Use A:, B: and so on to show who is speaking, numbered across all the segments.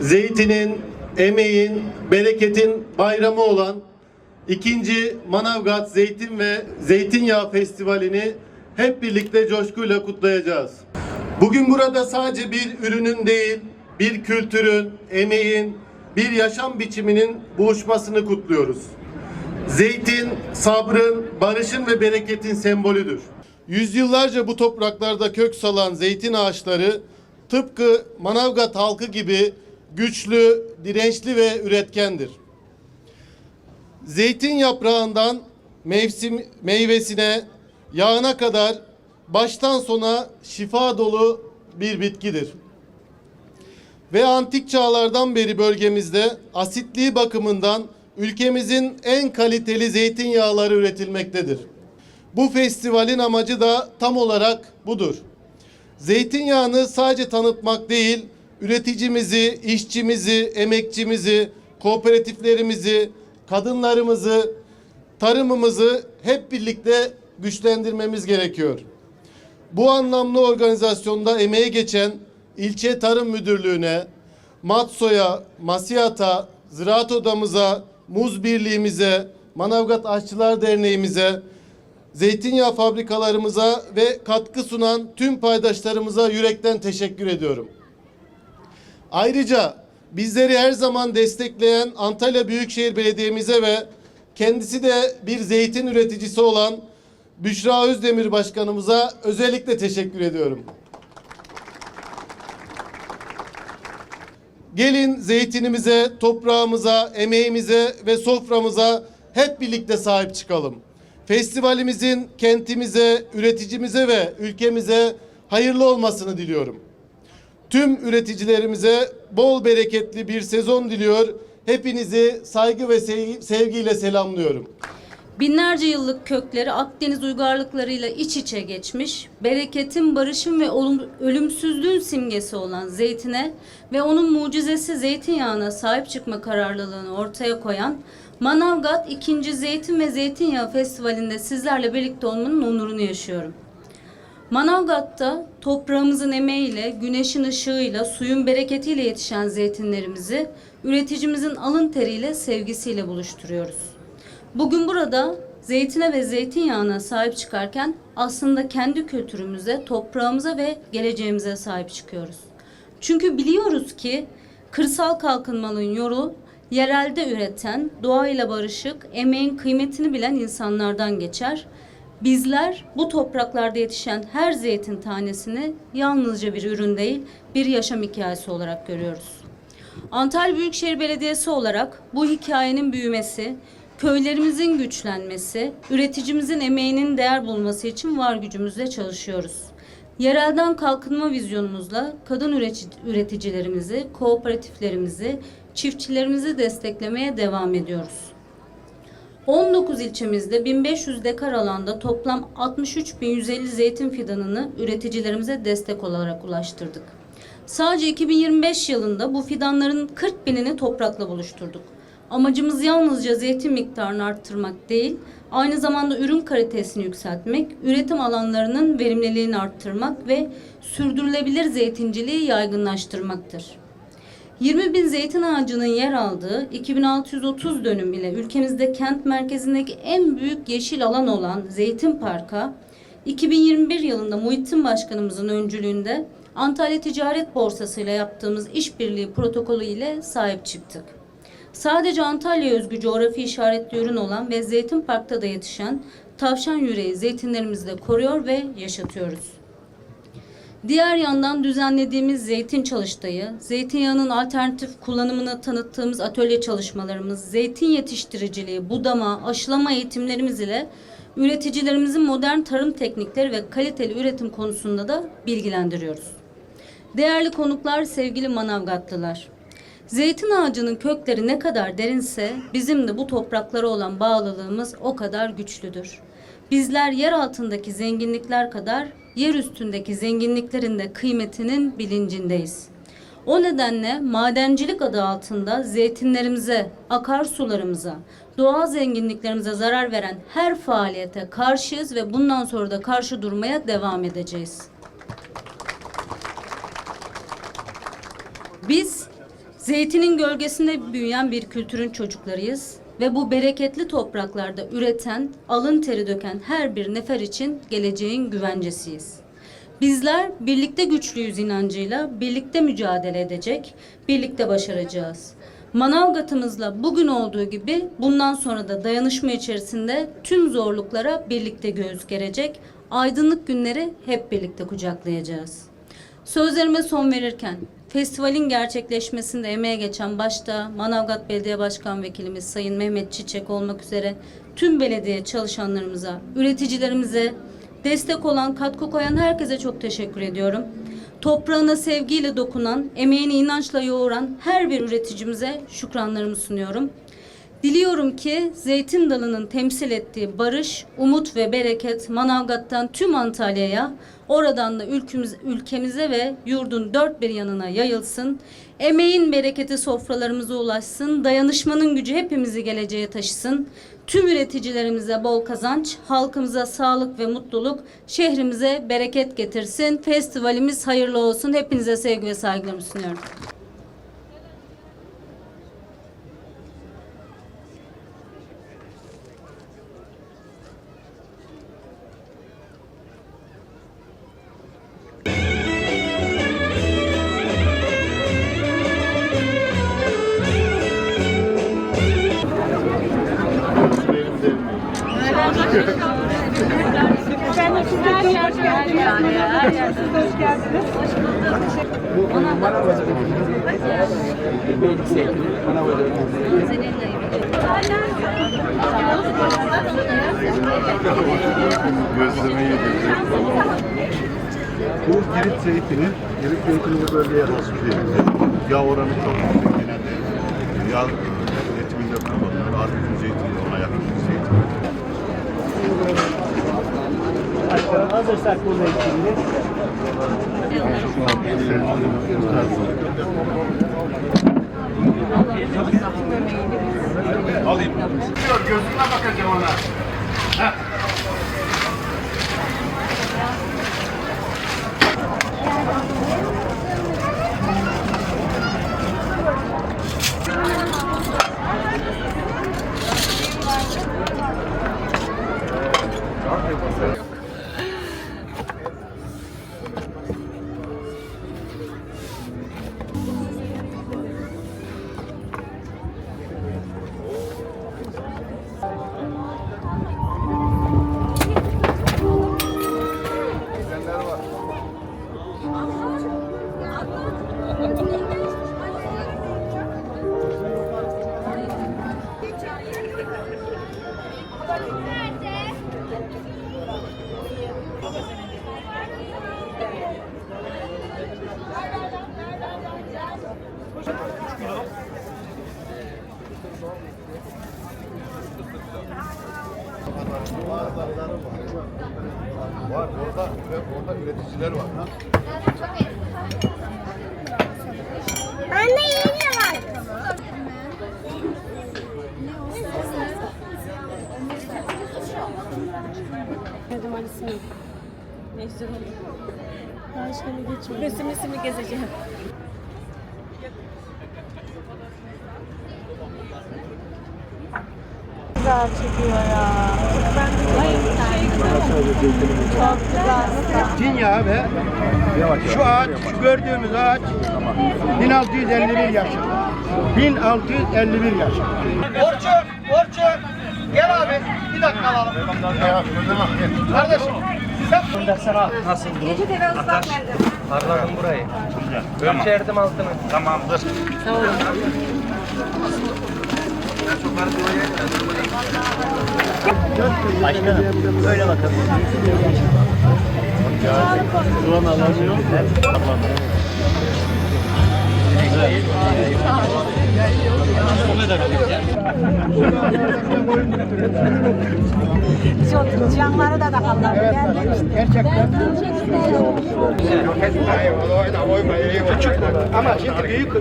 A: zeytinin, emeğin, bereketin bayramı olan ikinci Manavgat Zeytin ve Zeytinyağı Festivali'ni hep birlikte coşkuyla kutlayacağız. Bugün burada sadece bir ürünün değil, bir kültürün, emeğin, bir yaşam biçiminin buluşmasını kutluyoruz. Zeytin, sabrın, barışın ve bereketin sembolüdür. Yüzyıllarca bu topraklarda kök salan zeytin ağaçları tıpkı Manavgat halkı gibi güçlü, dirençli ve üretkendir. Zeytin yaprağından mevsim meyvesine, yağına kadar baştan sona şifa dolu bir bitkidir. Ve antik çağlardan beri bölgemizde asitliği bakımından ülkemizin en kaliteli zeytinyağları üretilmektedir. Bu festivalin amacı da tam olarak budur. Zeytinyağını sadece tanıtmak değil, üreticimizi, işçimizi, emekçimizi, kooperatiflerimizi, kadınlarımızı, tarımımızı hep birlikte güçlendirmemiz gerekiyor. Bu anlamlı organizasyonda emeği geçen ilçe tarım müdürlüğüne, Matso'ya, Masiyat'a, Ziraat Odamıza, Muz Birliğimize, Manavgat Aşçılar Derneğimize, zeytinyağı fabrikalarımıza ve katkı sunan tüm paydaşlarımıza yürekten teşekkür ediyorum. Ayrıca bizleri her zaman destekleyen Antalya Büyükşehir Belediye'mize ve kendisi de bir zeytin üreticisi olan Büşra Özdemir Başkanımıza özellikle teşekkür ediyorum. Gelin zeytinimize, toprağımıza, emeğimize ve soframıza hep birlikte sahip çıkalım. Festivalimizin kentimize, üreticimize ve ülkemize hayırlı olmasını diliyorum. Tüm üreticilerimize bol bereketli bir sezon diliyor. Hepinizi saygı ve sevgi- sevgiyle selamlıyorum.
B: Binlerce yıllık kökleri Akdeniz uygarlıklarıyla iç içe geçmiş, bereketin, barışın ve ölümsüzlüğün simgesi olan zeytine ve onun mucizesi zeytinyağına sahip çıkma kararlılığını ortaya koyan Manavgat 2. Zeytin ve Zeytinyağı Festivali'nde sizlerle birlikte olmanın onurunu yaşıyorum. Manavgat'ta toprağımızın emeğiyle, güneşin ışığıyla, suyun bereketiyle yetişen zeytinlerimizi üreticimizin alın teriyle, sevgisiyle buluşturuyoruz. Bugün burada zeytine ve zeytinyağına sahip çıkarken aslında kendi kültürümüze, toprağımıza ve geleceğimize sahip çıkıyoruz. Çünkü biliyoruz ki kırsal kalkınmanın yolu yerelde üreten, doğayla barışık, emeğin kıymetini bilen insanlardan geçer. Bizler bu topraklarda yetişen her zeytin tanesini yalnızca bir ürün değil, bir yaşam hikayesi olarak görüyoruz. Antalya Büyükşehir Belediyesi olarak bu hikayenin büyümesi, köylerimizin güçlenmesi, üreticimizin emeğinin değer bulması için var gücümüzle çalışıyoruz. Yerelden kalkınma vizyonumuzla kadın üretici- üreticilerimizi, kooperatiflerimizi, çiftçilerimizi desteklemeye devam ediyoruz. 19 ilçemizde 1500 dekar alanda toplam 63.150 zeytin fidanını üreticilerimize destek olarak ulaştırdık. Sadece 2025 yılında bu fidanların 40 binini toprakla buluşturduk. Amacımız yalnızca zeytin miktarını arttırmak değil, aynı zamanda ürün kalitesini yükseltmek, üretim alanlarının verimliliğini arttırmak ve sürdürülebilir zeytinciliği yaygınlaştırmaktır. 20 bin zeytin ağacının yer aldığı 2630 dönüm ile ülkemizde kent merkezindeki en büyük yeşil alan olan Zeytin Park'a 2021 yılında Muhittin Başkanımızın öncülüğünde Antalya Ticaret Borsası ile yaptığımız işbirliği protokolü ile sahip çıktık. Sadece Antalya özgü coğrafi işaretli ürün olan ve Zeytin Park'ta da yetişen tavşan yüreği zeytinlerimizi de koruyor ve yaşatıyoruz. Diğer yandan düzenlediğimiz zeytin çalıştayı, zeytinyağının alternatif kullanımını tanıttığımız atölye çalışmalarımız, zeytin yetiştiriciliği, budama, aşılama eğitimlerimiz ile üreticilerimizin modern tarım teknikleri ve kaliteli üretim konusunda da bilgilendiriyoruz. Değerli konuklar, sevgili Manavgatlılar. Zeytin ağacının kökleri ne kadar derinse bizim de bu topraklara olan bağlılığımız o kadar güçlüdür. Bizler yer altındaki zenginlikler kadar yer üstündeki zenginliklerin de kıymetinin bilincindeyiz. O nedenle madencilik adı altında zeytinlerimize, akarsularımıza, doğal zenginliklerimize zarar veren her faaliyete karşıyız ve bundan sonra da karşı durmaya devam edeceğiz. Biz Zeytinin gölgesinde büyüyen bir kültürün çocuklarıyız ve bu bereketli topraklarda üreten, alın teri döken her bir nefer için geleceğin güvencesiyiz. Bizler birlikte güçlüyüz inancıyla birlikte mücadele edecek, birlikte başaracağız. Manavgat'ımızla bugün olduğu gibi bundan sonra da dayanışma içerisinde tüm zorluklara birlikte göğüs gerecek, aydınlık günleri hep birlikte kucaklayacağız. Sözlerime son verirken festivalin gerçekleşmesinde emeğe geçen başta Manavgat Belediye Başkan Vekilimiz Sayın Mehmet Çiçek olmak üzere tüm belediye çalışanlarımıza, üreticilerimize, destek olan, katkı koyan herkese çok teşekkür ediyorum. Toprağına sevgiyle dokunan, emeğini inançla yoğuran her bir üreticimize şükranlarımı sunuyorum. Diliyorum ki zeytin dalının temsil ettiği barış, umut ve bereket Manavgat'tan tüm Antalya'ya, oradan da ülkemiz, ülkemize ve yurdun dört bir yanına yayılsın. Emeğin bereketi sofralarımıza ulaşsın. Dayanışmanın gücü hepimizi geleceğe taşısın. Tüm üreticilerimize bol kazanç, halkımıza sağlık ve mutluluk, şehrimize bereket getirsin. Festivalimiz hayırlı olsun. Hepinize sevgi ve saygılarımı sunuyorum.
C: Gözlemeyi yedirdim. Bu Girit zeytini, Girit zeytini bölgeye has bir. Yağ oranı çok yüksek genelde. Yağ üretiminde bakıyorlar. Armutun zeytini ona yakın bir zeytin.
D: Hazırsak bu zeytinli.
C: Alayım.
D: Gözüne bakacağım ona.
C: Var orada ve orada üreticiler var.
E: Anne yine var.
F: Dedim Ali'sini. Neyse Daha işlemi geçmiyor. Resim resimi gezeceğim. Güzel çekiyor ya. De Çok güzel.
D: Dünya ve şu ağaç, şu gördüğümüz ağaç 1651 yaşında. 1651 yaşında. Orçun, Orçun. Gel abi. Bir dakika alalım. Kardeşim. Sen sana nasıl durum? Ataş.
G: Parladım burayı. Ölçerdim altını.
D: Tamamdır. Başkanım böyle bakalım.
A: Şu an alamıyor.
F: Canları da takallar.
D: Gerçekten küçük ama şimdi büyük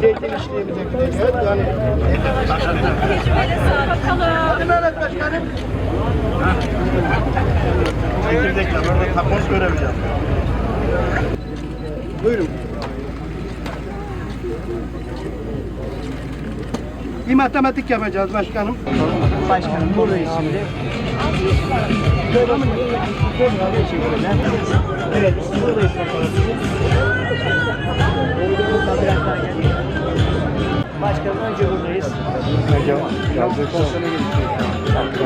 D: zeytin işlerimize gidiyor. Yani Hadi Mehmet Başkanım.
C: Çekirdekler, orada takoz göremeyeceğim.
D: Buyurun. Bir matematik yapacağız başkanım. Başkanım buradayız şimdi. Evet, buradayız Başkanım önce buradayız.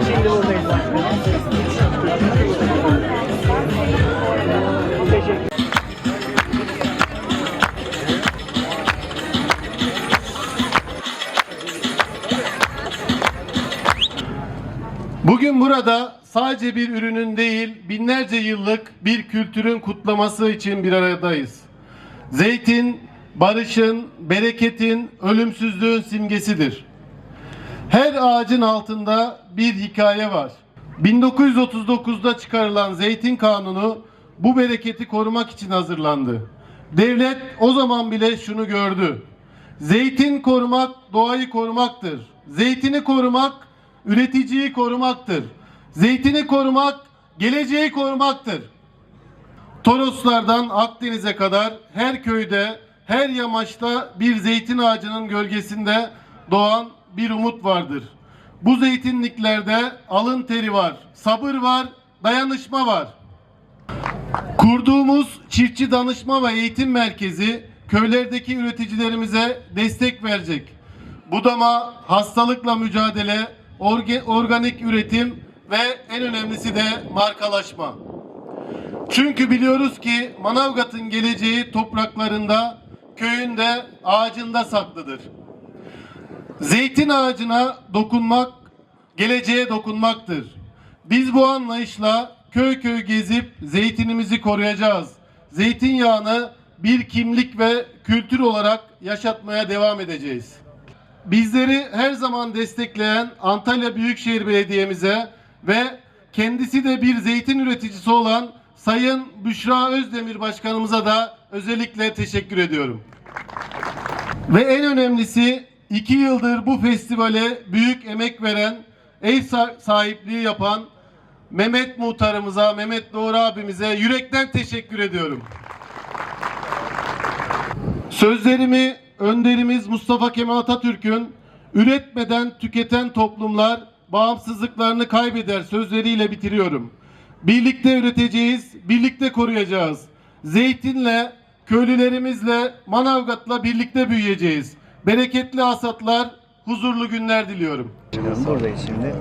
D: Şimdi buradayız başkanım. Teşekkür
A: Bugün burada sadece bir ürünün değil, binlerce yıllık bir kültürün kutlaması için bir aradayız. Zeytin, barışın, bereketin, ölümsüzlüğün simgesidir. Her ağacın altında bir hikaye var. 1939'da çıkarılan Zeytin Kanunu bu bereketi korumak için hazırlandı. Devlet o zaman bile şunu gördü. Zeytin korumak doğayı korumaktır. Zeytini korumak üreticiyi korumaktır. Zeytini korumak geleceği korumaktır. Toroslardan Akdeniz'e kadar her köyde, her yamaçta bir zeytin ağacının gölgesinde doğan bir umut vardır. Bu zeytinliklerde alın teri var, sabır var, dayanışma var. Kurduğumuz çiftçi danışma ve eğitim merkezi köylerdeki üreticilerimize destek verecek. Budama, hastalıkla mücadele, orge- organik üretim ve en önemlisi de markalaşma. Çünkü biliyoruz ki Manavgat'ın geleceği topraklarında, köyünde, ağacında saklıdır. Zeytin ağacına dokunmak, geleceğe dokunmaktır. Biz bu anlayışla köy köy gezip zeytinimizi koruyacağız. Zeytinyağını bir kimlik ve kültür olarak yaşatmaya devam edeceğiz. Bizleri her zaman destekleyen Antalya Büyükşehir Belediye'mize ve kendisi de bir zeytin üreticisi olan Sayın Büşra Özdemir Başkanımıza da özellikle teşekkür ediyorum. Ve en önemlisi iki yıldır bu festivale büyük emek veren, ev sa- sahipliği yapan Mehmet Muhtarımıza, Mehmet Doğru abimize yürekten teşekkür ediyorum. Sözlerimi önderimiz Mustafa Kemal Atatürk'ün üretmeden tüketen toplumlar bağımsızlıklarını kaybeder sözleriyle bitiriyorum. Birlikte üreteceğiz, birlikte koruyacağız. Zeytinle, köylülerimizle, Manavgat'la birlikte büyüyeceğiz. Bereketli hasatlar, huzurlu günler diliyorum.
D: Buradayız şimdi.